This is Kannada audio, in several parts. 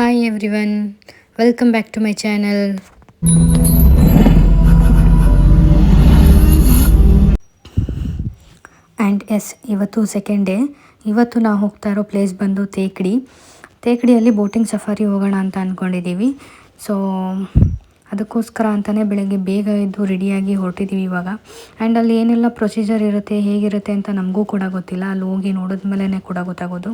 Hi everyone welcome back to my channel and yes ಇವತ್ತು ಸೆಕೆಂಡ್ ಡೇ ಇವತ್ತು ನಾವು ಹೋಗ್ತಾ ಇರೋ ಪ್ಲೇಸ್ ಬಂದು ತೇಕಡಿ. ತೇಕಡಿಯಲ್ಲಿ ಬೋಟಿಂಗ್ ಸಫಾರಿ ಹೋಗೋಣ ಅಂತ ಅಂದ್ಕೊಂಡಿದ್ದೀವಿ ಸೊ ಅದಕ್ಕೋಸ್ಕರ ಅಂತಲೇ ಬೆಳಗ್ಗೆ ಬೇಗ ಎದ್ದು ರೆಡಿಯಾಗಿ ಹೊರಟಿದ್ದೀವಿ ಇವಾಗ. ಆ್ಯಂಡ್ ಅಲ್ಲಿ ಏನೆಲ್ಲ ಪ್ರೊಸೀಜರ್ ಇರುತ್ತೆ, ಹೇಗಿರುತ್ತೆ ಅಂತ ನಮಗೂ ಕೂಡ ಗೊತ್ತಿಲ್ಲ. ಅಲ್ಲಿ ಹೋಗಿ ನೋಡಿದ್ಮೇಲೆ ಕೂಡ ಗೊತ್ತಾಗೋದು.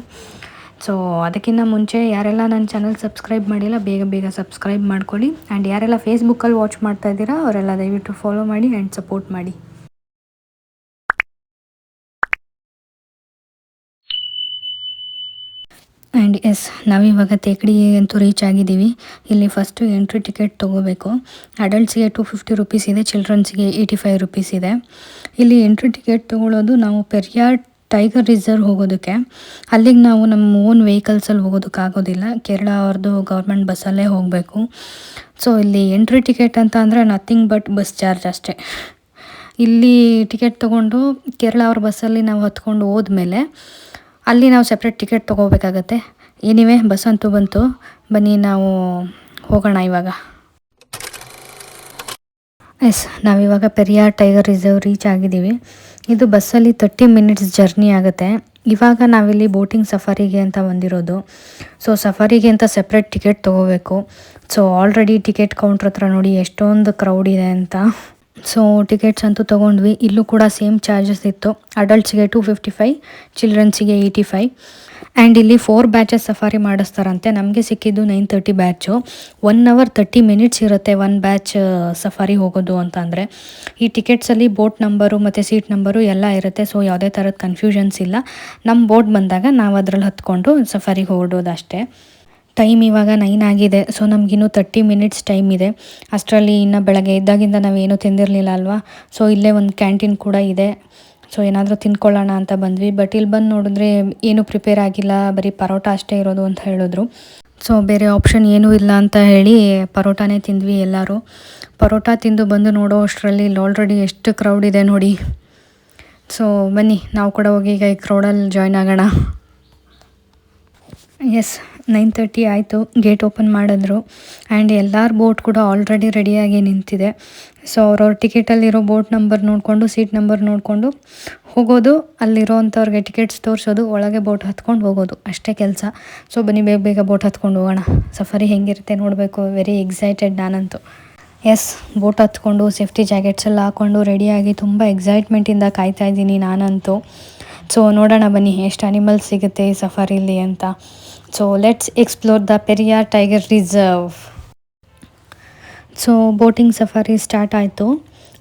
ಸೊ ಅದಕ್ಕಿಂತ ಮುಂಚೆ ಯಾರೆಲ್ಲ ನನ್ನ ಚಾನಲ್ ಸಬ್ಸ್ಕ್ರೈಬ್ ಮಾಡಿಲ್ಲ, ಬೇಗ ಬೇಗ ಸಬ್ಸ್ಕ್ರೈಬ್ ಮಾಡ್ಕೊಳ್ಳಿ. ಆ್ಯಂಡ್ ಯಾರೆಲ್ಲ ಫೇಸ್ಬುಕ್ಕಲ್ಲಿ ವಾಚ್ ಮಾಡ್ತಾ ಇದ್ದೀರಾ, ಅವರೆಲ್ಲ ದಯವಿಟ್ಟು ಫಾಲೋ ಮಾಡಿ ಆ್ಯಂಡ್ ಸಪೋರ್ಟ್ ಮಾಡಿ. ಆ್ಯಂಡ್ ಎಸ್ ನಾವಿವಾಗ ತೇಕಡಿ ಅಂತೂ ರೀಚ್ ಆಗಿದ್ದೀವಿ. ಇಲ್ಲಿ ಫಸ್ಟು ಎಂಟ್ರಿ ಟಿಕೆಟ್ ತೊಗೋಬೇಕು. ಅಡಲ್ಟ್ಸ್ಗೆ ಟು ಫಿಫ್ಟಿ ರುಪೀಸ್ ಇದೆ ಚಿಲ್ಡ್ರನ್ಸ್ಗೆ ಏಯ್ಟಿ ಫೈವ್ ರುಪೀಸ್ ಇದೆ. ಇಲ್ಲಿ ಎಂಟ್ರಿ ಟಿಕೆಟ್ ತೊಗೊಳ್ಳೋದು ನಾವು ಪೆರಿಯಾರ್ ಟೈಗರ್ ರಿಸರ್ವ್ ಹೋಗೋದಕ್ಕೆ. ಅಲ್ಲಿಗೆ ನಾವು ನಮ್ಮ ಓನ್ ವೆಹಿಕಲ್ಸಲ್ಲಿ ಹೋಗೋದಕ್ಕಾಗೋದಿಲ್ಲ ಕೇರಳ ಅವ್ರದ್ದು ಗೌರ್ಮೆಂಟ್ ಬಸ್ಸಲ್ಲೇ ಹೋಗಬೇಕು. ಸೊ ಇಲ್ಲಿ ಎಂಟ್ರಿ ಟಿಕೆಟ್ ಅಂತ ಅಂದರೆ ನಥಿಂಗ್ ಬಟ್ ಬಸ್ ಚಾರ್ಜ್ ಅಷ್ಟೇ. ಇಲ್ಲಿ ಟಿಕೆಟ್ ತೊಗೊಂಡು ಕೇರಳ ಅವ್ರ ಬಸ್ಸಲ್ಲಿ ನಾವು ಹತ್ಕೊಂಡು ಹೋದ್ಮೇಲೆ ಅಲ್ಲಿ ನಾವು ಸಪ್ರೇಟ್ ಟಿಕೆಟ್ ತೊಗೋಬೇಕಾಗತ್ತೆ. ಏನಿವೆ? ಬಸ್ ಅಂತೂ ಬಂತು. ಬನ್ನಿ ನಾವು ಹೋಗೋಣ ಇವಾಗ. ಎಸ್ ನಾವಿವಾಗ ಪೆರಿಯಾರ್ ಟೈಗರ್ ರಿಸರ್ವ್ ರೀಚ್ ಆಗಿದ್ದೀವಿ. ಇದು ಬಸ್ಸಲ್ಲಿ ತರ್ಟಿ ಮಿನಿಟ್ಸ್ ಜರ್ನಿ ಆಗುತ್ತೆ. ಇವಾಗ ನಾವಿಲ್ಲಿ ಬೋಟಿಂಗ್ ಸಫಾರಿಗೆ ಅಂತ ಬಂದಿರೋದು. ಸೊ ಸಫಾರಿಗೆ ಅಂತ ಸಪ್ರೇಟ್ ಟಿಕೆಟ್ ತೊಗೋಬೇಕು. ಸೊ ಆಲ್ರೆಡಿ ಟಿಕೆಟ್ ಕೌಂಟ್ರ್ ಹತ್ರ ನೋಡಿ ಎಷ್ಟೊಂದು ಕ್ರೌಡ್ ಇದೆ ಅಂತ. ಸೊ ಟಿಕೆಟ್ಸ್ ಅಂತೂ ತೊಗೊಂಡ್ವಿ. ಇಲ್ಲೂ ಕೂಡ ಸೇಮ್ ಚಾರ್ಜಸ್ ಇತ್ತು. ಅಡಲ್ಟ್ಸ್ಗೆ ಟೂ ಫಿಫ್ಟಿ ಫೈ ಚಿಲ್ಡ್ರನ್ಸಿಗೆ ಏಯ್ಟಿ ಫೈ ಆ್ಯಂಡ್ ಇಲ್ಲಿ ಫೋರ್ ಬ್ಯಾಚಸ್ ಸಫಾರಿ ಮಾಡಿಸ್ತಾರಂತೆ. ನಮಗೆ ಸಿಕ್ಕಿದ್ದು nine thirty batch one hour thirty minutes ಇರುತ್ತೆ ಒನ್ ಬ್ಯಾಚ್ ಸಫಾರಿ ಹೋಗೋದು ಅಂತ ಅಂದರೆ. ಈ ಟಿಕೆಟ್ಸಲ್ಲಿ ಬೋಟ್ ನಂಬರು ಮತ್ತು ಸೀಟ್ ನಂಬರು ಎಲ್ಲ ಇರುತ್ತೆ. ಸೊ ಯಾವುದೇ ಥರದ ಕನ್ಫ್ಯೂಷನ್ಸ್ ಇಲ್ಲ. ನಮ್ಮ ಬೋಟ್ ಬಂದಾಗ ನಾವು ಅದರಲ್ಲಿ ಹತ್ಕೊಂಡು ಸಫಾರಿಗೆ ಅಷ್ಟೇ. ಟೈಮ್ ಇವಾಗ ನೈನ್ ಆಗಿದೆ. ಸೊ ನಮಗಿನ್ನೂ ತರ್ಟಿ ಮಿನಿಟ್ಸ್ ಟೈಮ್ ಇದೆ. ಅಷ್ಟರಲ್ಲಿ ಇನ್ನು ಬೆಳಗ್ಗೆ ಇದ್ದಾಗಿಂದ ನಾವೇನು ತಿಂದಿರಲಿಲ್ಲ ಅಲ್ವಾ? ಸೊ ಇಲ್ಲೇ ಒಂದು ಕ್ಯಾಂಟೀನ್ ಕೂಡ ಇದೆ. ಸೊ ಏನಾದರೂ ತಿನ್ಕೊಳ್ಳೋಣ ಅಂತ ಬಂದ್ವಿ. ಬಟ್ ಇಲ್ಲಿ ಬಂದು ನೋಡಿದ್ರೆ ಏನೂ ಪ್ರಿಪೇರ್ ಆಗಿಲ್ಲ. ಬರೀ ಪರೋಟ ಅಷ್ಟೇ ಇರೋದು ಅಂತ ಹೇಳಿದ್ರು. ಸೊ ಬೇರೆ ಆಪ್ಷನ್ ಏನೂ ಇಲ್ಲ ಅಂತ ಹೇಳಿ ಪರೋಟಾನೇ ತಿಂದ್ವಿ ಎಲ್ಲರೂ. ಪರೋಟ ತಿಂದು ಬಂದು ನೋಡೋ ಅಷ್ಟರಲ್ಲಿ ಇಲ್ಲಿ ಆಲ್ರೆಡಿ ಎಷ್ಟು ಕ್ರೌಡ್ ಇದೆ ನೋಡಿ. ಸೊ ಬನ್ನಿ, ನಾವು ಕೂಡ ಹೋಗಿ ಈಗ ಈ ಕ್ರೌಡಲ್ಲಿ ಜಾಯ್ನ್ ಆಗೋಣ. ಎಸ್ ನೈನ್ ತರ್ಟಿ ಆಯಿತು. ಗೇಟ್ ಓಪನ್ ಮಾಡಿದ್ರು. ಆ್ಯಂಡ್ ಎಲ್ಲರ ಬೋಟ್ ಕೂಡ ಆಲ್ರೆಡಿ ರೆಡಿಯಾಗಿ ನಿಂತಿದೆ. ಸೊ ಅವ್ರವ್ರ ಟಿಕೆಟಲ್ಲಿರೋ ಬೋಟ್ ನಂಬರ್ ನೋಡಿಕೊಂಡು ಸೀಟ್ ನಂಬರ್ ನೋಡಿಕೊಂಡು ಹೋಗೋದು ಅಲ್ಲಿರೋ ಅಂಥವ್ರಿಗೆ ಟಿಕೆಟ್ಸ್ ತೋರಿಸೋದು, ಒಳಗೆ ಬೋಟ್ ಹತ್ಕೊಂಡು ಹೋಗೋದು. ಅಷ್ಟೇ ಕೆಲಸ. ಸೊ ಬನ್ನಿ, ಬೇಗ ಬೇಗ ಬೋಟ್ ಹತ್ಕೊಂಡು ಹೋಗೋಣ. ಸಫಾರಿ ಹೆಂಗಿರುತ್ತೆ ನೋಡಬೇಕು. ವೆರಿ ಎಕ್ಸೈಟೆಡ್ ನಾನಂತೂ. ಎಸ್ ಬೋಟ್ ಹತ್ಕೊಂಡು ಸೇಫ್ಟಿ ಜಾಕೆಟ್ಸ್ ಎಲ್ಲ ಹಾಕ್ಕೊಂಡು ರೆಡಿಯಾಗಿ ತುಂಬ ಎಕ್ಸೈಟ್ಮೆಂಟಿಂದ ಕಾಯ್ತಾ ಇದ್ದೀನಿ ನಾನಂತೂ. ಸೊ ನೋಡೋಣ ಬನ್ನಿ, ಎಷ್ಟು ಅನಿಮಲ್ಸ್ ಸಿಗುತ್ತೆ ಈ ಸಫಾರಿಲಿ ಅಂತ. So let's explore the Periyar tiger reserve so boating safari start ಆಯಿತು.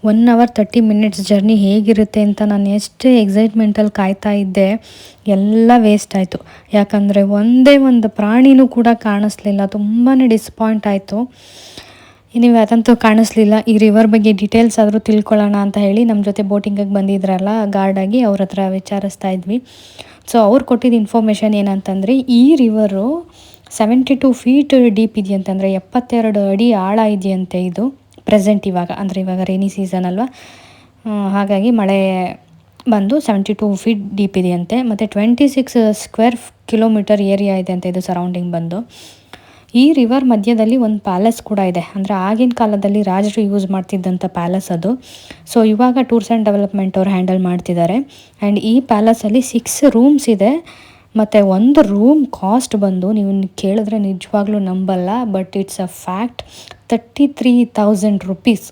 One hour thirty minutes journey ಹೇಗಿರುತ್ತೆ ಅಂತ ನಾನು ಎಷ್ಟು ಎಕ್ಸೈಟ್ಮೆಂಟಲ್ಲಿ ಕಾಯ್ತಾ ಇದ್ದೆ, ಎಲ್ಲ ವೇಸ್ಟ್ ಆಯಿತು. ಯಾಕಂದರೆ ಒಂದೇ ಒಂದು ಪ್ರಾಣಿನೂ ಕೂಡ ಕಾಣಿಸ್ಲಿಲ್ಲ ತುಂಬಾ ಡಿಸಪಾಯಿಂಟ್ ಆಯಿತು. ನೀವು ಅದಂತೂ ಕಾಣಿಸ್ಲಿಲ್ಲ. ಈ ರಿವರ್ ಬಗ್ಗೆ ಡೀಟೇಲ್ಸ್ ಆದರೂ ತಿಳ್ಕೊಳ್ಳೋಣ ಅಂತ ಹೇಳಿ ನಮ್ಮ ಜೊತೆ ಬೋಟಿಂಗಿಗೆ ಬಂದಿದ್ರಲ್ಲ ಗಾರ್ಡಾಗಿ ಅವ್ರ ಹತ್ರ ವಿಚಾರಿಸ್ತಾ ಇದ್ವಿ. ಸೊ ಅವ್ರು ಕೊಟ್ಟಿದ್ದ ಇನ್ಫಾರ್ಮೇಷನ್ ಏನಂತಂದರೆ, ಈ river seventy two feet deep ಇದೆಯಂತಂದರೆ ಎಪ್ಪತ್ತೆರಡು ಅಡಿ ಆಳ ಇದೆಯಂತೆ ಇದು ಪ್ರೆಸೆಂಟ್ ಇವಾಗ. ಅಂದರೆ ಇವಾಗ ರೈನಿ ಸೀಸನ್ ಅಲ್ವಾ? ಹಾಗಾಗಿ ಮಳೆ ಬಂದು ಸೆವೆಂಟಿ ಟು ಫೀಟ್ ಡೀಪ್ ಇದೆಯಂತೆ. ಮತ್ತು twenty six square kilometre area ಇದೆ ಅಂತ ಇದು ಸರೌಂಡಿಂಗ್ ಬಂದು. ಈ ರಿವರ್ ಮಧ್ಯದಲ್ಲಿ ಒಂದು ಪ್ಯಾಲೇಸ್ ಕೂಡ ಇದೆ. ಅಂದರೆ ಆಗಿನ ಕಾಲದಲ್ಲಿ ರಾಜರು ಯೂಸ್ ಮಾಡ್ತಿದ್ದಂಥ ಪ್ಯಾಲೇಸ್ ಅದು. ಸೊ ಇವಾಗ ಟೂರ್ಸ್ ಆ್ಯಂಡ್ ಡೆವಲಪ್ಮೆಂಟ್ ಅವ್ರು ಹ್ಯಾಂಡಲ್ ಮಾಡ್ತಿದ್ದಾರೆ. ಆ್ಯಂಡ್ ಈ ಪ್ಯಾಲೇಸಲ್ಲಿ ಸಿಕ್ಸ್ ರೂಮ್ಸ್ ಇದೆ. ಮತ್ತು ಒಂದು ರೂಮ್ ಕಾಸ್ಟ್ ಬಂದು ನೀವು ಕೇಳಿದ್ರೆ ನಿಜವಾಗ್ಲೂ ನಂಬಲ್ಲ but it's a fact thirty three thousand rupees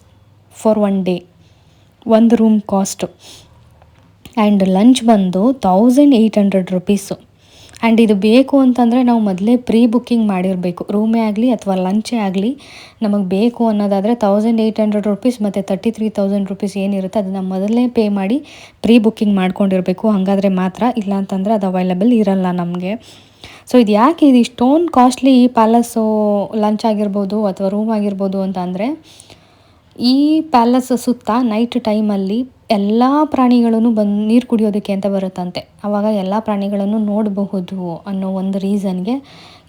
for one day ಒಂದು ರೂಮ್ ಕಾಸ್ಟು ಆ್ಯಂಡ್ ಲಂಚ್ ಬಂದು thousand eight hundred rupees and ಇದು ಬೇಕು ಅಂತಂದರೆ ನಾವು ಮೊದಲೇ ಪ್ರೀ ಬುಕ್ಕಿಂಗ್ ಮಾಡಿರಬೇಕು. ರೂಮೇ ಆಗಲಿ ಅಥವಾ ಲಂಚೇ ಆಗಲಿ ನಮಗೆ ಬೇಕು ಅನ್ನೋದಾದರೆ ತೌಸಂಡ್ ಏಯ್ಟ್ ಹಂಡ್ರೆಡ್ ರುಪೀಸ್ ಮತ್ತು ತರ್ಟಿ ತ್ರೀ ತೌಸಂಡ್ ರುಪೀಸ್ ಏನಿರುತ್ತೆ ಅದನ್ನು ಮೊದಲೇ ಪೇ ಮಾಡಿ ಪ್ರೀ ಬುಕ್ಕಿಂಗ್ ಮಾಡ್ಕೊಂಡಿರಬೇಕು. ಹಾಗಾದರೆ ಮಾತ್ರ ಇಲ್ಲ ಅಂತಂದರೆ ಅದು ಅವೈಲಬಲ್ ಇರಲ್ಲ ನಮಗೆ. ಸೊ ಇದು ಯಾಕೆ ಇದು ಇಷ್ಟೊಂದು ಕಾಸ್ಟ್ಲಿ ಈ ಪ್ಯಾಲಸ್ಸು ಲಂಚ್ ಆಗಿರ್ಬೋದು ಅಥವಾ ರೂಮ್ ಆಗಿರ್ಬೋದು ಅಂತ ಅಂದರೆ ಈ ಪ್ಯಾಲೇಸ್ ಸುತ್ತ ನೈಟ್ ಟೈಮಲ್ಲಿ ಎಲ್ಲ ಪ್ರಾಣಿಗಳನ್ನು ಬಂದು ನೀರು ಕುಡಿಯೋದಕ್ಕೆ ಅಂತ ಬರುತ್ತಂತೆ. ಆವಾಗ ಎಲ್ಲ ಪ್ರಾಣಿಗಳನ್ನು ನೋಡಬಹುದು ಅನ್ನೋ ಒಂದು ರೀಸನ್ಗೆ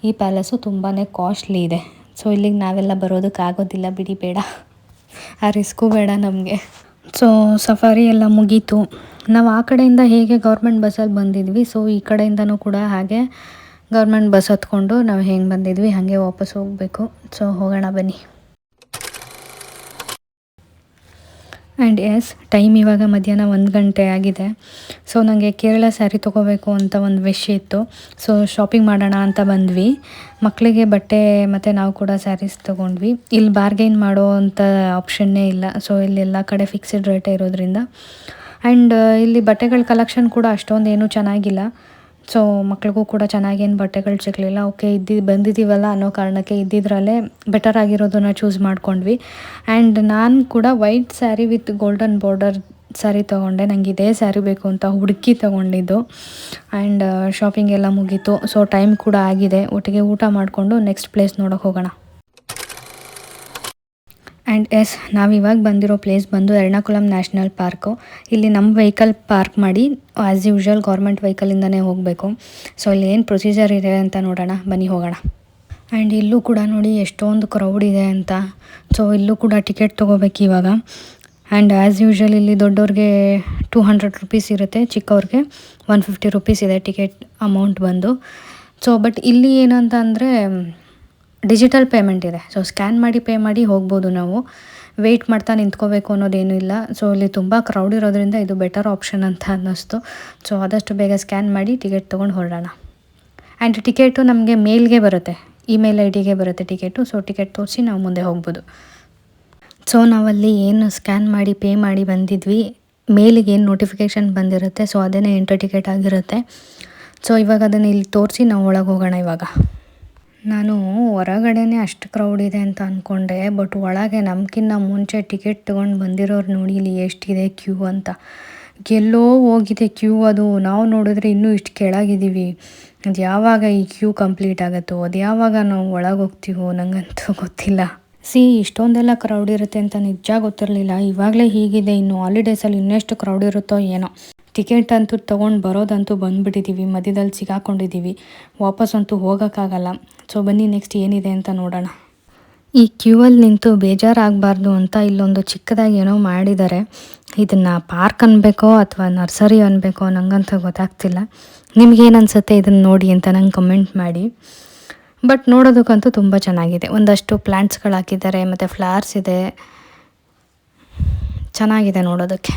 ಈ ಪ್ಯಾಲೇಸು ತುಂಬಾ ಕಾಸ್ಟ್ಲಿ ಇದೆ. ಸೊ ಇಲ್ಲಿಗೆ ನಾವೆಲ್ಲ ಬರೋದಕ್ಕಾಗೋದಿಲ್ಲ ಬಿಡಿ, ಬೇಡ. ಆ ರಿಸ್ಕು ಬೇಡ ನಮಗೆ. ಸೊ ಸಫಾರಿ ಎಲ್ಲ ಮುಗೀತು. ನಾವು ಆ ಕಡೆಯಿಂದ ಹೇಗೆ ಗೌರ್ಮೆಂಟ್ ಬಸ್ಸಲ್ಲಿ ಬಂದಿದ್ವಿ ಸೊ ಈ ಕಡೆಯಿಂದನೂ ಕೂಡ ಹಾಗೆ ಗೌರ್ಮೆಂಟ್ ಬಸ್ ಹತ್ಕೊಂಡು ನಾವು ಹೆಂಗೆ ಬಂದಿದ್ವಿ, ಹಾಗೆ ವಾಪಸ್ ಹೋಗಬೇಕು. ಸೊ ಹೋಗೋಣ ಬನ್ನಿ. ಆ್ಯಂಡ್ ಎಸ್ ಟೈಮ್ ಇವಾಗ ಮಧ್ಯಾಹ್ನ ಒಂದು ಗಂಟೆ ಆಗಿದೆ. ಸೊ ನನಗೆ ಕೇರಳ ಸ್ಯಾರಿ ತೊಗೋಬೇಕು ಅಂತ ಒಂದು ವಿಶ್ ಇತ್ತು. ಸೊ ಶಾಪಿಂಗ್ ಮಾಡೋಣ ಅಂತ ಬಂದ್ವಿ. ಮಕ್ಕಳಿಗೆ ಬಟ್ಟೆ ಮತ್ತು ನಾವು ಕೂಡ ಸ್ಯಾರೀಸ್ ತೊಗೊಂಡ್ವಿ. ಇಲ್ಲಿ ಬಾರ್ಗೈನ್ ಮಾಡೋ ಅಂಥ ಆಪ್ಷನ್ನೇ ಇಲ್ಲ. ಸೊ ಇಲ್ಲಿ ಎಲ್ಲ ಕಡೆ ಫಿಕ್ಸ್ಡ್ ರೇಟೇ ಇರೋದ್ರಿಂದ. ಆ್ಯಂಡ್ ಇಲ್ಲಿ ಬಟ್ಟೆಗಳ ಕಲೆಕ್ಷನ್ ಕೂಡ ಅಷ್ಟೊಂದು ಏನೂ ಚೆನ್ನಾಗಿಲ್ಲ. ಸೊ ಮಕ್ಳಿಗೂ ಕೂಡ ಚೆನ್ನಾಗೇನು ಬಟ್ಟೆಗಳು ಸಿಗಲಿಲ್ಲ. ಓಕೆ ಇದ್ದಿ ಬಂದಿದ್ದೀವಲ್ಲ ಅನ್ನೋ ಕಾರಣಕ್ಕೆ ಇದ್ದಿದ್ರಲ್ಲೇ ಬೆಟರ್ ಆಗಿರೋದನ್ನ ಚೂಸ್ ಮಾಡ್ಕೊಂಡ್ವಿ. ಆ್ಯಂಡ್ ನಾನು ಕೂಡ white sari with golden border sari ತೊಗೊಂಡೆ. ನನಗೆ ಇದೇ ಸ್ಯಾರಿ ಬೇಕು ಅಂತ ಹುಡುಕಿ ತೊಗೊಂಡಿದ್ದು. ಆ್ಯಂಡ್ ಶಾಪಿಂಗ್ ಎಲ್ಲ ಮುಗೀತು. ಸೊ ಟೈಮ್ ಕೂಡ ಆಗಿದೆ. ಒಟ್ಟಿಗೆ ಊಟ ಮಾಡಿಕೊಂಡು ನೆಕ್ಸ್ಟ್ ಪ್ಲೇಸ್ ನೋಡೋಕೆ ಹೋಗೋಣ. ಆ್ಯಂಡ್ ಎಸ್ ನಾವು ಇವಾಗ ಬಂದಿರೋ ಪ್ಲೇಸ್ ಬಂದು ಎರ್ನಾಕುಲಂ ನ್ಯಾಷನಲ್ ಪಾರ್ಕು ಇಲ್ಲಿ ನಮ್ಮ ವೆಹಿಕಲ್ ಪಾರ್ಕ್ ಮಾಡಿ ಆ್ಯಸ್ ಯೂಶ್ವಲ್ ಗೌರ್ಮೆಂಟ್ ವೆಹಿಕಲಿಂದನೇ ಹೋಗಬೇಕು. ಸೊ ಇಲ್ಲಿ ಏನು ಪ್ರೊಸೀಜರ್ ಇದೆ ಅಂತ ನೋಡೋಣ. ಬನ್ನಿ ಹೋಗೋಣ. ಆ್ಯಂಡ್ ಇಲ್ಲೂ ಕೂಡ ನೋಡಿ ಎಷ್ಟೊಂದು ಕ್ರೌಡ್ ಇದೆ ಅಂತ. ಸೊ ಇಲ್ಲೂ ಕೂಡ ಟಿಕೆಟ್ ತೊಗೋಬೇಕು ಇವಾಗ. ಆ್ಯಂಡ್ ಆ್ಯಸ್ ಯೂಶ್ವಲ್ ಇಲ್ಲಿ ದೊಡ್ಡವ್ರಿಗೆ ಟೂ ಹಂಡ್ರೆಡ್ ರುಪೀಸ್ ಇರುತ್ತೆ, ಚಿಕ್ಕವ್ರಿಗೆ ಒನ್ ಫಿಫ್ಟಿ ರುಪೀಸ್ ಇದೆ ಟಿಕೆಟ್ ಅಮೌಂಟ್ ಬಂದು. ಸೊ ಬಟ್ ಇಲ್ಲಿ ಏನಂತ ಅಂದರೆ ಡಿಜಿಟಲ್ ಪೇಮೆಂಟ್ ಇದೆ. ಸೊ ಸ್ಕ್ಯಾನ್ ಮಾಡಿ ಪೇ ಮಾಡಿ ಹೋಗ್ಬೋದು ನಾವು. ವೆಯ್ಟ್ ಮಾಡ್ತಾ ನಿಂತ್ಕೋಬೇಕು ಅನ್ನೋದೇನೂ ಇಲ್ಲ. ಸೊ ಇಲ್ಲಿ ತುಂಬ ಕ್ರೌಡ್ ಇರೋದ್ರಿಂದ ಇದು ಬೆಟರ್ ಆಪ್ಷನ್ ಅಂತ ಅನ್ನಿಸ್ತು. ಸೊ ಆದಷ್ಟು ಬೇಗ ಸ್ಕ್ಯಾನ್ ಮಾಡಿ ಟಿಕೆಟ್ ತೊಗೊಂಡು ಹೊರಡೋಣ. ಆ್ಯಂಡ್ ಟಿಕೆಟು ನಮಗೆ ಮೇಲ್ಗೆ ಬರುತ್ತೆ. ಇಮೇಲ್ ಐ ಡಿಗೆ ಬರುತ್ತೆ ಟಿಕೆಟು. ಸೊ ಟಿಕೆಟ್ ತೋರಿಸಿ ನಾವು ಮುಂದೆ ಹೋಗ್ಬೋದು. ಸೊ ನಾವಲ್ಲಿ ಏನು ಸ್ಕ್ಯಾನ್ ಮಾಡಿ ಪೇ ಮಾಡಿ ಬಂದಿದ್ವಿ. ಮೇಲಿಗೆ ಏನು ನೋಟಿಫಿಕೇಷನ್ ಬಂದಿರುತ್ತೆ. ಸೊ ಅದೇನೇ ಎಂಟ್ರಿ ಟಿಕೆಟ್ ಆಗಿರುತ್ತೆ. ಸೊ ಇವಾಗ ಅದನ್ನು ಇಲ್ಲಿ ತೋರಿಸಿ ನಾವು ಒಳಗೆ ಹೋಗೋಣ ಇವಾಗ. ನಾನು ಹೊರಗಡೆನೇ ಅಷ್ಟು ಕ್ರೌಡ್ ಇದೆ ಅಂತ ಅಂದ್ಕೊಂಡೆ ಬಟ್ ಒಳಗೆ ನಮ್ಗಿನ್ನ ಮುಂಚೆ ಟಿಕೆಟ್ ತೊಗೊಂಡು ಬಂದಿರೋರು ನೋಡಿ ಇಲ್ಲಿ ಎಷ್ಟಿದೆ ಕ್ಯೂ ಅಂತ. ಎಲ್ಲೋ ಹೋಗಿದೆ ಕ್ಯೂ ಅದು, ನಾವು ನೋಡಿದ್ರೆ ಇನ್ನೂ ಇಷ್ಟು ಕೆಳಗಿದ್ದೀವಿ ಅದು ಯಾವಾಗ ಈ ಕ್ಯೂ ಕಂಪ್ಲೀಟ್ ಆಗುತ್ತೋ, ಅದು ಯಾವಾಗ ನಾವು ಒಳಗೆ ಹೋಗ್ತೀವೋ ನನಗಂತೂ ಗೊತ್ತಿಲ್ಲ. ಸಿ, ಇಷ್ಟೊಂದೆಲ್ಲ ಕ್ರೌಡ್ ಇರುತ್ತೆ ಅಂತ ನಿಜ ಗೊತ್ತಿರಲಿಲ್ಲ. ಇವಾಗಲೇ ಹೀಗಿದೆ, ಇನ್ನು ಹಾಲಿಡೇಸಲ್ಲಿ ಇನ್ನೆಷ್ಟು ಕ್ರೌಡ್ ಇರುತ್ತೋ ಏನೋ. ಟಿಕೆಟ್ ಅಂತೂ ತೊಗೊಂಡು ಬರೋದಂತೂ ಬಂದುಬಿಟ್ಟಿದ್ದೀವಿ ಮಧ್ಯದಲ್ಲಿ ಸಿಗಾಕೊಂಡಿದ್ದೀವಿ ವಾಪಸ್ಸಂತೂ ಹೋಗೋಕ್ಕಾಗಲ್ಲ. ಸೊ ಬನ್ನಿ ನೆಕ್ಸ್ಟ್ ಏನಿದೆ ಅಂತ ನೋಡೋಣ. ಈ ಕ್ಯೂ ಅಲ್ಲಿ ನಿಂತು ಬೇಜಾರಾಗಬಾರ್ದು ಅಂತ ಇಲ್ಲೊಂದು ಚಿಕ್ಕದಾಗಿ ಏನೋ ಮಾಡಿದ್ದಾರೆ. ಇದನ್ನು ಪಾರ್ಕ್ ಅನ್ಬೇಕೋ ಅಥವಾ ನರ್ಸರಿ ಅನ್ಬೇಕೋ ನಂಗಂತ ಗೊತ್ತಾಗ್ತಿಲ್ಲ. ನಿಮ್ಗೇನು ಅನಿಸುತ್ತೆ ಇದನ್ನು ನೋಡಿ ಅಂತ ನಂಗೆ ಕಮೆಂಟ್ ಮಾಡಿ. ಬಟ್ ನೋಡೋದಕ್ಕಂತೂ ತುಂಬ ಚೆನ್ನಾಗಿದೆ. ಒಂದಷ್ಟು ಪ್ಲ್ಯಾಂಟ್ಸ್ಗಳು ಹಾಕಿದ್ದಾರೆ, ಮತ್ತು ಫ್ಲವರ್ಸ್ ಇದೆ. ಚೆನ್ನಾಗಿದೆ ನೋಡೋದಕ್ಕೆ.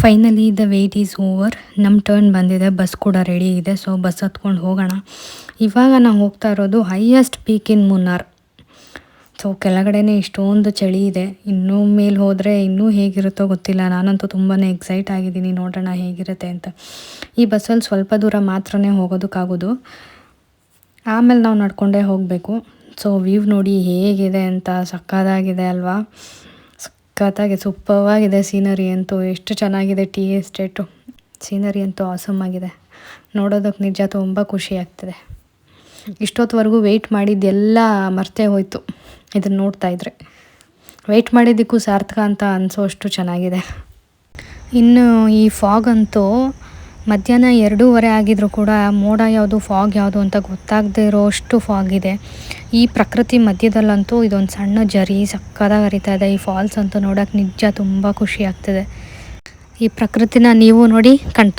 Finally the wait is over ನಮ್ಮ ಟರ್ನ್ ಬಂದಿದೆ. ಬಸ್ ಕೂಡ ರೆಡಿ ಇದೆ. ಸೊ ಬಸ್ ಹತ್ಕೊಂಡು ಹೋಗೋಣ. ಇವಾಗ ನಾವು ಹೋಗ್ತಾ ಇರೋದು highest peak in Munnar so ಕೆಳಗಡೆ ಇಷ್ಟೊಂದು ಚಳಿ ಇದೆ. ಇನ್ನೂ ಮೇಲೆ ಹೋದರೆ ಇನ್ನೂ ಹೇಗಿರುತ್ತೋ ಗೊತ್ತಿಲ್ಲ. ನಾನಂತೂ ತುಂಬಾ ಎಕ್ಸೈಟ್ ಆಗಿದ್ದೀನಿ. ನೋಡೋಣ ಹೇಗಿರುತ್ತೆ ಅಂತ. ಈ ಬಸ್ಸಲ್ಲಿ ಸ್ವಲ್ಪ ದೂರ ಮಾತ್ರನೇ ಹೋಗೋದಕ್ಕಾಗೋದು. ಆಮೇಲೆ ನಾವು ನಡ್ಕೊಂಡೇ ಹೋಗಬೇಕು. ಸೊ ವ್ಯೂ ನೋಡಿ ಹೇಗಿದೆ ಅಂತ ಸಕ್ಕದಾಗಿದೆ ಅಲ್ವಾ? ಸಕ್ಕತ್ತಾಗಿ ಸೂಪರ್ವಾಗಿದೆ ಸೀನರಿ ಅಂತೂ. ಎಷ್ಟು ಚೆನ್ನಾಗಿದೆ ಟೀ ಎಸ್ಟೇಟು ಸೀನರಿ ಅಂತೂ ಆಸಮ್ ಆಗಿದೆ. ನೋಡೋದಕ್ಕೆ ನಿಜ ತುಂಬ ಖುಷಿ ಆಗ್ತಿದೆ. ಇಷ್ಟೊತ್ತವರೆಗೂ ವೆಯ್ಟ್ ಮಾಡಿದ್ದೆಲ್ಲ ಮರ್ತೇ ಹೋಯಿತು. ಇದನ್ನು ನೋಡ್ತಾ ಇದ್ರೆ. ವೆಯ್ಟ್ ಮಾಡಿದ್ದಕ್ಕೂ ಸಾರ್ಥಕ ಅಂತ ಅನಿಸೋ ಅಷ್ಟು ಚೆನ್ನಾಗಿದೆ. ಇನ್ನು ಈ ಫಾಗ್ ಅಂತೂ ಮಧ್ಯಾಹ್ನ ಎರಡೂವರೆ ಆಗಿದ್ರು ಕೂಡ ಮೋಡ ಯಾವುದು ಫಾಗ್ ಯಾವುದು ಅಂತ ಗೊತ್ತಾಗದೇ ಇರೋ ಅಷ್ಟು ಫಾಗ್ ಇದೆ. ಈ ಪ್ರಕೃತಿ ಮಧ್ಯದಲ್ಲಂತೂ ಇದೊಂದು ಸಣ್ಣ ಜರಿ ಸಕ್ಕದಾಗಿ ಹರಿತಾ ಇದೆ. ಈ ಫಾಲ್ಸ್ ಅಂತೂ ನೋಡೋಕೆ ನಿಜ ತುಂಬ ಖುಷಿ ಆಗ್ತಿದೆ. ಈ ಪ್ರಕೃತಿನ ನೀವು ನೋಡಿ ಕಣ್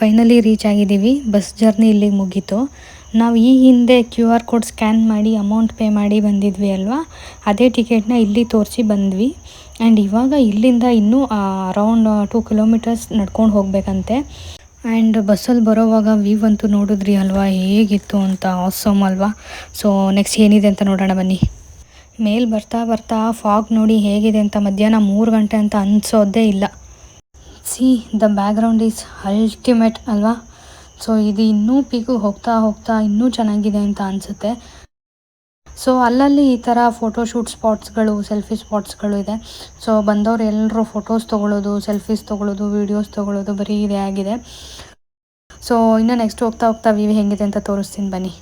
ಫೈನಲಿ ರೀಚ್ ಆಗಿದ್ದೀವಿ. ಬಸ್ ಜರ್ನಿ ಇಲ್ಲಿಗೆ ಮುಗೀತು. ನಾವು ಈ ಹಿಂದೆ ಕ್ಯೂ ಆರ್ ಕೋಡ್ ಸ್ಕ್ಯಾನ್ ಮಾಡಿ ಅಮೌಂಟ್ ಪೇ ಮಾಡಿ ಬಂದಿದ್ವಿ ಅಲ್ವಾ? ಅದೇ ಟಿಕೆಟ್ನ ಇಲ್ಲಿ ತೋರಿಸಿ ಬಂದ್ವಿ. ಆ್ಯಂಡ್ ಇವಾಗ ಇಲ್ಲಿಂದ ಇನ್ನೂ ಅರೌಂಡ್ ಟೂ ಕಿಲೋಮೀಟರ್ಸ್ ನಡ್ಕೊಂಡು ಹೋಗಬೇಕಂತೆ. ಆ್ಯಂಡ್ ಬಸ್ಸಲ್ಲಿ ಬರೋವಾಗ ವೀವ್ ಅಂತೂ ನೋಡಿದ್ರಿ ಅಲ್ವಾ? ಹೇಗಿತ್ತು ಅಂತ? ಆಸಮ್ ಅಲ್ವಾ? ಸೊ ನೆಕ್ಸ್ಟ್ ಏನಿದೆ ಅಂತ ನೋಡೋಣ ಬನ್ನಿ. ಮೇಲೆ ಬರ್ತಾ ಬರ್ತಾ ಫಾಗ್ ನೋಡಿ ಹೇಗಿದೆ ಅಂತ ಮಧ್ಯಾಹ್ನ ಮೂರು ಗಂಟೆ ಅಂತ ಅನಿಸೋದೇ ಇಲ್ಲ. See the background is ultimate ಅಲ್ವಾ? ಸೊ ಇದು ಇನ್ನೂ ಪೀಕು ಹೋಗ್ತಾ ಹೋಗ್ತಾ ಇನ್ನೂ ಚೆನ್ನಾಗಿದೆ ಅಂತ ಅನಿಸುತ್ತೆ. ಸೊ ಅಲ್ಲಲ್ಲಿ ಈ ಥರ ಫೋಟೋಶೂಟ್ ಸ್ಪಾಟ್ಸ್ಗಳು ಸೆಲ್ಫಿ ಸ್ಪಾಟ್ಸ್ಗಳು ಇದೆ. ಸೊ ಬಂದವರು ಎಲ್ಲರೂ ಫೋಟೋಸ್ ತೊಗೊಳ್ಳೋದು ಸೆಲ್ಫೀಸ್ ತೊಗೊಳ್ಳೋದು ವೀಡಿಯೋಸ್ ತೊಗೊಳ್ಳೋದು ಬರೀ ಇದೇ ಆಗಿದೆ. ಸೊ ಇನ್ನು ನೆಕ್ಸ್ಟ್ ಹೋಗ್ತಾ ಹೋಗ್ತಾ ವಿವಿ ಹೆಂಗಿದೆ ಅಂತ ತೋರಿಸ್ತೀನಿ ಬನ್ನಿ.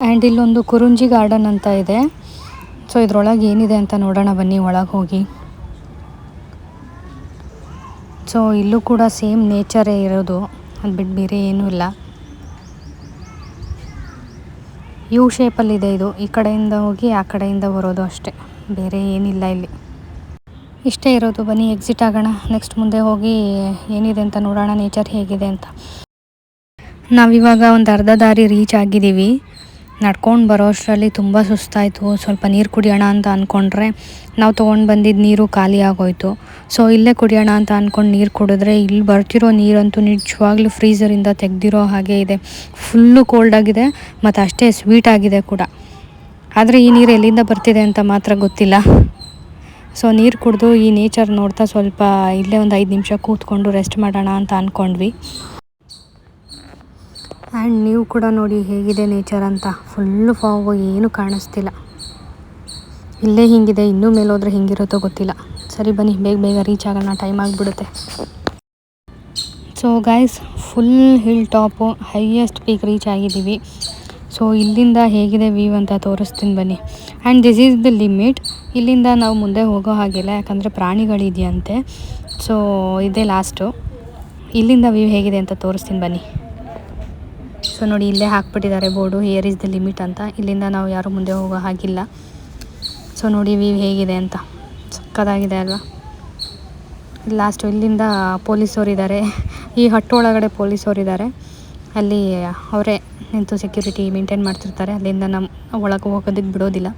ಆ್ಯಂಡ್ ಇಲ್ಲೊಂದು ಕುರುಂಜಿ ಗಾರ್ಡನ್ ಅಂತ ಇದೆ. ಸೊ ಇದ್ರೊಳಗೆ ಏನಿದೆ ಅಂತ ನೋಡೋಣ ಬನ್ನಿ ಒಳಗೆ ಹೋಗಿ. ಸೊ ಇಲ್ಲೂ ಕೂಡ ಸೇಮ್ ನೇಚರೇ ಇರೋದು. ಅದು ಬಿಟ್ಟು ಬೇರೆ ಏನೂ ಇಲ್ಲ. ಯು ಶೇಪಲ್ಲಿದೆ ಇದು ಈ ಕಡೆಯಿಂದ ಹೋಗಿ ಆ ಕಡೆಯಿಂದ ಬರೋದು ಅಷ್ಟೇ. ಬೇರೆ ಏನಿಲ್ಲ ಇಲ್ಲಿ. ಇಷ್ಟೇ ಇರೋದು. ಬನ್ನಿ ಎಕ್ಸಿಟ್ ಆಗೋಣ. ನೆಕ್ಸ್ಟ್ ಮುಂದೆ ಹೋಗಿ ಏನಿದೆ ಅಂತ ನೋಡೋಣ. ನೇಚರ್ ಹೇಗಿದೆ ಅಂತ. ನಾವಿವಾಗ ಒಂದು ಅರ್ಧ ದಾರಿ ರೀಚ್ ಆಗಿದ್ದೀವಿ. ನಡ್ಕೊಂಡು ಬರೋ ಅಷ್ಟರಲ್ಲಿ ತುಂಬ ಸುಸ್ತಾಯಿತು. ಸ್ವಲ್ಪ ನೀರು ಕುಡಿಯೋಣ ಅಂತ ಅಂದ್ಕೊಂಡ್ರೆ ನಾವು ತೊಗೊಂಡು ಬಂದಿದ್ದ ನೀರು ಖಾಲಿ ಆಗೋಯ್ತು. ಸೊ ಇಲ್ಲೇ ಕುಡಿಯೋಣ ಅಂತ ಅಂದ್ಕೊಂಡು ನೀರು ಕುಡಿದ್ರೆ ಇಲ್ಲಿ ಬರ್ತಿರೋ ನೀರಂತೂ ನಿಜವಾಗ್ಲೂ ಫ್ರೀಝರಿಂದ ತೆಗೆದಿರೋ ಹಾಗೆ ಇದೆ. ಫುಲ್ಲು ಕೋಲ್ಡ್ ಆಗಿದೆ ಮತ್ತು ಅಷ್ಟೇ ಸ್ವೀಟ್ ಆಗಿದೆ ಕೂಡ. ಆದರೆ ಈ ನೀರು ಎಲ್ಲಿಂದ ಬರ್ತಿದೆ ಅಂತ ಮಾತ್ರ ಗೊತ್ತಿಲ್ಲ. ಸೊ ನೀರು ಕುಡಿದು ಈ ನೇಚರ್ ನೋಡ್ತಾ ಸ್ವಲ್ಪ ಇಲ್ಲೇ ಒಂದು ಐದು ನಿಮಿಷ ಕೂತ್ಕೊಂಡು ರೆಸ್ಟ್ ಮಾಡೋಣ ಅಂತ ಅಂದ್ಕೊಂಡ್ವಿ ಆ್ಯಂಡ್ ನೀವು ಕೂಡ ನೋಡಿ ಹೇಗಿದೆ ನೇಚರ್ ಅಂತ. ಫುಲ್ಲು ಫಾಗು ಏನು ಕಾಣಿಸ್ತಿಲ್ಲ. ಇಲ್ಲೇ ಹಿಂಗಿದೆ, ಇನ್ನೂ ಮೇಲೆ ಹೋದರೆ ಗೊತ್ತಿಲ್ಲ. ಸರಿ ಬನ್ನಿ, ಬೇಗ ಬೇಗ ರೀಚ್ ಆಗೋಣ ಟೈಮ್ ಆಗಿಬಿಡುತ್ತೆ. So guys full hill top highest peak reach ಆಗಿದ್ದೀವಿ. ಸೊ ಇಲ್ಲಿಂದ ಹೇಗಿದೆ ವ್ಯೂ ಅಂತ ತೋರಿಸ್ತೀನಿ ಬನ್ನಿ. And this is the limit ಇಲ್ಲಿಂದ ನಾವು ಮುಂದೆ ಹೋಗೋ ಹಾಗಿಲ್ಲ, ಯಾಕಂದರೆ ಪ್ರಾಣಿಗಳಿದೆಯಂತೆ. ಸೊ ಇದೇ ಲಾಸ್ಟು ಇಲ್ಲಿಂದ ವ್ಯೂ ಹೇಗಿದೆ ಅಂತ ತೋರಿಸ್ತೀನಿ ಬನ್ನಿ. ಸೊ ನೋಡಿ, ಇಲ್ಲೇ ಹಾಕ್ಬಿಟ್ಟಿದ್ದಾರೆ board. Here is the limit ಅಂತ. ಇಲ್ಲಿಂದ ನಾವು ಯಾರು ಮುಂದೆ ಹೋಗೋ ಹಾಗಿಲ್ಲ. ಸೊ ನೋಡಿ ವ್ಯೂ ಹೇಗಿದೆ ಅಂತ. ಸಕ್ಕದಾಗಿದೆ ಅಲ್ವಾ? ಲಾಸ್ಟು ಇಲ್ಲಿಂದ ಪೊಲೀಸವ್ರು ಇದ್ದಾರೆ. ಈ ಹಟ್ಟು ಒಳಗಡೆ ಪೊಲೀಸವ್ರು ಇದ್ದಾರೆ. ಅಲ್ಲಿ ಅವರೇ ನಿಂತು ಸೆಕ್ಯೂರಿಟಿ ಮೇಂಟೈನ್ ಮಾಡ್ತಿರ್ತಾರೆ. ಅಲ್ಲಿಂದ ನಮ್ಮ ಒಳಗೆ ಹೋಗೋದಕ್ಕೆ ಬಿಡೋದಿಲ್ಲ.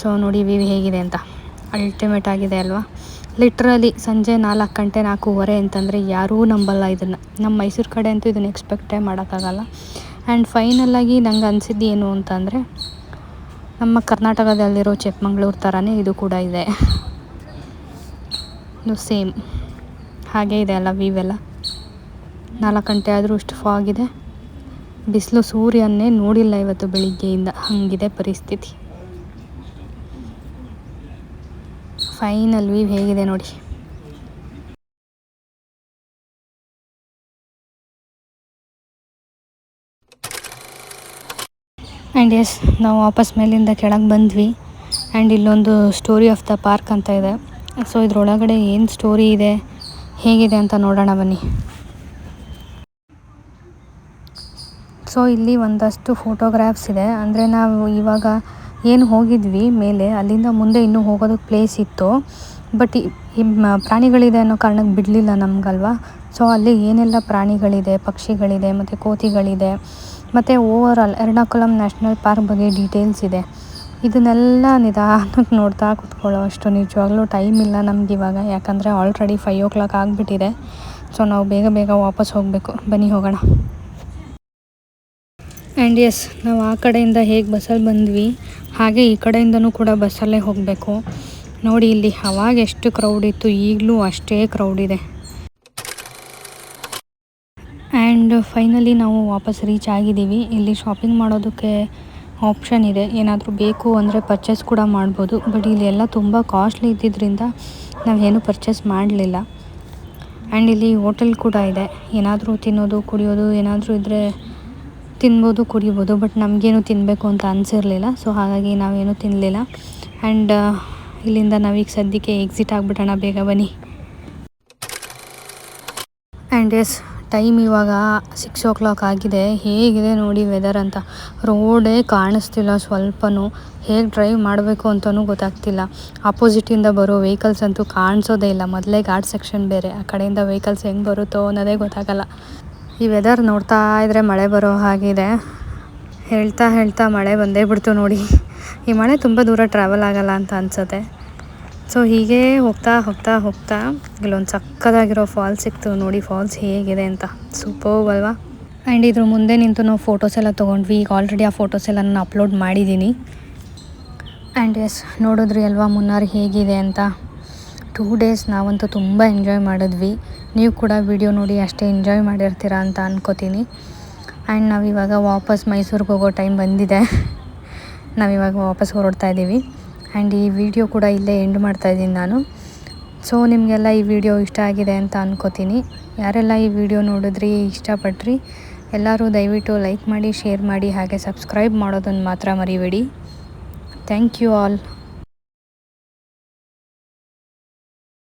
ಸೊ ನೋಡಿ ವ್ಯೂ ಹೇಗಿದೆ ಅಂತ. ಅಲ್ಟಿಮೇಟ್ ಆಗಿದೆ ಅಲ್ವಾ? ಲಿಟ್ರಲಿ ಸಂಜೆ ನಾಲ್ಕು ಗಂಟೆ ನಾಲ್ಕೂವರೆ ಅಂತಂದರೆ ಯಾರೂ ನಂಬಲ್ಲ ಇದನ್ನು. ನಮ್ಮ ಮೈಸೂರು ಕಡೆ ಅಂತೂ ಇದನ್ನು ಎಕ್ಸ್ಪೆಕ್ಟೇ ಮಾಡೋಕ್ಕಾಗಲ್ಲ. ಆ್ಯಂಡ್ ಫೈನಲಾಗಿ ನಂಗೆ ಅನಿಸಿದ್ದು ಏನು ಅಂತಂದರೆ, ನಮ್ಮ ಕರ್ನಾಟಕದಲ್ಲಿರೋ ಚಿಕ್ಕಮಂಗ್ಳೂರು ಥರನೇ ಇದು ಕೂಡ ಇದೆ. ಇದು ಸೇಮ್ ಹಾಗೆ ಇದೆ ಅಲ್ಲ ವೀವೆಲ್ಲ ನಾಲ್ಕು ಗಂಟೆ ಆದರೂ ಇಷ್ಟು ಫಾಗಿದೆ ಬಿಸಿಲು ಸೂರ್ಯನ್ನೇ ನೋಡಿಲ್ಲ ಇವತ್ತು ಬೆಳಿಗ್ಗೆಯಿಂದ. ಹಾಗಿದೆ ಪರಿಸ್ಥಿತಿ. ಫೈನಲ್ ವೀವ್ ಹೇಗಿದೆ ನೋಡಿ. ಆ್ಯಂಡ್ ಎಸ್ ನಾವು ವಾಪಸ್ ಮೇಲಿಂದ ಕೆಳಗೆ ಬಂದ್ವಿ. ಆ್ಯಂಡ್ ಇಲ್ಲೊಂದು ಸ್ಟೋರಿ ಆಫ್ ದ ಪಾರ್ಕ್ ಅಂತ ಇದೆ. ಸೊ ಇದ್ರೊಳಗಡೆ ಏನು ಸ್ಟೋರಿ ಇದೆ, ಹೇಗಿದೆ ಅಂತ ನೋಡೋಣ ಬನ್ನಿ. ಸೊ ಇಲ್ಲಿ ಒಂದಷ್ಟು ಫೋಟೋಗ್ರಾಫ್ಸ್ ಇದೆ. ಅಂದರೆ ನಾವು ಇವಾಗ ಏನು ಹೋಗಿದ್ವಿ ಮೇಲೆ, ಅಲ್ಲಿಂದ ಮುಂದೆ ಇನ್ನೂ ಹೋಗೋದಕ್ಕೆ ಪ್ಲೇಸ್ ಇತ್ತು. ಬಟ್ ಈ ಪ್ರಾಣಿಗಳಿದೆ ಅನ್ನೋ ಕಾರಣಕ್ಕೆ ಬಿಡಲಿಲ್ಲ ನಮಗಲ್ವಾ? ಸೊ ಅಲ್ಲಿ ಏನೆಲ್ಲ ಪ್ರಾಣಿಗಳಿದೆ, ಪಕ್ಷಿಗಳಿದೆ, ಮತ್ತು ಕೋತಿಗಳಿದೆ, ಮತ್ತು overall Ernakulam national park ಬಗ್ಗೆ ಡೀಟೇಲ್ಸ್ ಇದೆ. ಇದನ್ನೆಲ್ಲ ನಿಧಾನಕ್ಕೆ ನೋಡ್ತಾ ಕೂತ್ಕೊಳ್ಳೋ ಅಷ್ಟು ನಿಜವಾಗ್ಲೂ ಟೈಮ್ ಇಲ್ಲ ನಮ್ಗೆ ಇವಾಗ. ಯಾಕಂದರೆ ಆಲ್ರೆಡಿ ಫೈವ್ ಓ ಕ್ಲಾಕ್ ಆಗಿಬಿಟ್ಟಿದೆ. ಸೊ ನಾವು ಬೇಗ ಬೇಗ ವಾಪಸ್ ಹೋಗಬೇಕು. ಬನ್ನಿ, ಹೋಗೋಣ. ಆ್ಯಂಡ್ ಎಸ್ ನಾವು ಆ ಕಡೆಯಿಂದ ಹೇಗೆ ಬಸ್ಸಲ್ಲಿ ಬಂದ್ವಿ. ಹಾಗೆ ಈ ಕಡೆಯಿಂದನೂ ಕೂಡ ಬಸ್ಸಲ್ಲೇ ಹೋಗಬೇಕು. ನೋಡಿ ಇಲ್ಲಿ ಅವಾಗ ಎಷ್ಟು ಕ್ರೌಡ್ ಇತ್ತು, ಈಗಲೂ ಅಷ್ಟೇ ಕ್ರೌಡ್ ಇದೆ. ಆ್ಯಂಡ್ ಫೈನಲಿ ನಾವು ವಾಪಸ್ ರೀಚ್ ಆಗಿದ್ದೀವಿ. ಇಲ್ಲಿ ಶಾಪಿಂಗ್ ಮಾಡೋದಕ್ಕೆ ಆಪ್ಷನ್ ಇದೆ. ಏನಾದರೂ ಬೇಕು ಅಂದರೆ ಪರ್ಚೇಸ್ ಕೂಡ ಮಾಡ್ಬೋದು. ಬಟ್ ಇಲ್ಲಿ ಎಲ್ಲ ತುಂಬ ಕಾಸ್ಟ್ಲಿ ಇದ್ದಿದ್ದರಿಂದ ನಾವೇನು ಪರ್ಚೇಸ್ ಮಾಡಲಿಲ್ಲ. ಆ್ಯಂಡ್ ಇಲ್ಲಿ ಹೋಟೆಲ್ ಕೂಡ ಇದೆ. ಏನಾದರೂ ತಿನ್ನೋದು, ಕುಡಿಯೋದು ಏನಾದರೂ ಇದ್ದರೆ ತಿನ್ಬೋದು, ಕುಡಿಬೋದು ಬಟ್ ನಮಗೇನು ತಿನ್ನಬೇಕು ಅಂತ ಅನಿಸಿರಲಿಲ್ಲ. ಸೊ ಹಾಗಾಗಿ ನಾವೇನು ತಿನ್ನಲಿಲ್ಲ ಆ್ಯಂಡ್ ಇಲ್ಲಿಂದ ನಾವೀಗ ಸದ್ಯಕ್ಕೆ ಎಕ್ಸಿಟ್ ಆಗಿಬಿಡೋಣ. ಬೇಗ ಬನ್ನಿ. ಆ್ಯಂಡ್ ಎಸ್ ಟೈಮ್ ಇವಾಗ ಸಿಕ್ಸ್ ಓ ಕ್ಲಾಕ್ ಆಗಿದೆ. ಹೇಗಿದೆ ನೋಡಿ ವೆದರ್ ಅಂತ. ರೋಡೇ ಕಾಣಿಸ್ತಿಲ್ಲ ಸ್ವಲ್ಪನೂ. ಹೇಗೆ ಡ್ರೈವ್ ಮಾಡಬೇಕು ಅಂತಲೂ ಗೊತ್ತಾಗ್ತಿಲ್ಲ. ಆಪೋಸಿಟಿಂದ ಬರೋ ವೆಹಿಕಲ್ಸ್ ಅಂತೂ ಕಾಣಿಸೋದೇ ಇಲ್ಲ. ಮೊದಲೇ ಘಾಟ್ ಸೆಕ್ಷನ್ ಬೇರೆ. ಆ ಕಡೆಯಿಂದ ವೆಹಿಕಲ್ಸ್ ಹೆಂಗೆ ಬರುತ್ತೋ ಅನ್ನೋದೇ ಗೊತ್ತಾಗಲ್ಲ. ಈ ವೆದರ್ ನೋಡ್ತಾ ಇದ್ದರೆ ಮಳೆ ಬರೋ ಹಾಗಿದೆ ಹೇಳ್ತಾ ಹೇಳ್ತಾ ಮಳೆ ಬಂದೇ ಬಿಡ್ತು ನೋಡಿ. ಈ ಮಳೆ ತುಂಬ ದೂರ ಟ್ರಾವೆಲ್ ಆಗಲ್ಲ ಅಂತ ಅನಿಸುತ್ತೆ. ಸೊ ಹೀಗೆ ಹೋಗ್ತಾ ಹೋಗ್ತಾ ಹೋಗ್ತಾ ಇಲ್ಲೊಂದು ಸಕ್ಕದಾಗಿರೋ ಫಾಲ್ಸ್ ಸಿಕ್ತು. ನೋಡಿ ಫಾಲ್ಸ್ ಹೇಗಿದೆ ಅಂತ. ಸೂಪರ್ ಅಲ್ವಾ? ಆ್ಯಂಡ್ ಇದ್ರ ಮುಂದೆ ನಿಂತು ನಾವು ಫೋಟೋಸ್ ಎಲ್ಲ ತೊಗೊಂಡ್ವಿ. ಈಗ ಆಲ್ರೆಡಿ ಆ ಫೋಟೋಸ್ ಎಲ್ಲ ನಾನು ಅಪ್ಲೋಡ್ ಮಾಡಿದ್ದೀನಿ ಆ್ಯಂಡ್ ಎಸ್ ನೋಡಿದ್ರಿ ಅಲ್ವಾ, ಮುನ್ನಾರ್ ಹೇಗಿದೆ ಅಂತ. ಟೂ ಡೇಸ್ ನಾವಂತೂ ತುಂಬ ಎಂಜಾಯ್ ಮಾಡಿದ್ವಿ. ನೀವು ಕೂಡ ವಿಡಿಯೋ ನೋಡಿ ಅಷ್ಟೇ ಎಂಜಾಯ್ ಮಾಡಿರ್ತೀರ ಅಂತ ಅಂದ್ಕೋತೀನಿ ಆ್ಯಂಡ್ ನಾವಿವಾಗ ವಾಪಸ್ ಮೈಸೂರಿಗೆ ಹೋಗೋ ಟೈಮ್ ಬಂದಿದೆ. ನಾವಿವಾಗ ವಾಪಸ್ ಹೊರಡ್ತಾ ಇದ್ದೀವಿ. ಆ್ಯಂಡ್ ಈ ವಿಡಿಯೋ ಕೂಡ ಇಲ್ಲೇ ಎಂಡ್ ಮಾಡ್ತಾ ಇದ್ದೀನಿ ನಾನು. ಸೊ ನಿಮಗೆಲ್ಲ ಈ ವಿಡಿಯೋ ಇಷ್ಟ ಆಗಿದೆ ಅಂತ ಅಂದ್ಕೋತೀನಿ ಯಾರೆಲ್ಲ ಈ ವಿಡಿಯೋ ನೋಡಿದ್ರಿ, ಇಷ್ಟಪಟ್ರಿ, ಎಲ್ಲರೂ ದಯವಿಟ್ಟು ಲೈಕ್ ಮಾಡಿ ಶೇರ್ ಮಾಡಿ, ಹಾಗೆ ಸಬ್ಸ್ಕ್ರೈಬ್ ಮಾಡೋದನ್ನು ಮಾತ್ರ ಮರಿಬೇಡಿ. Thank you all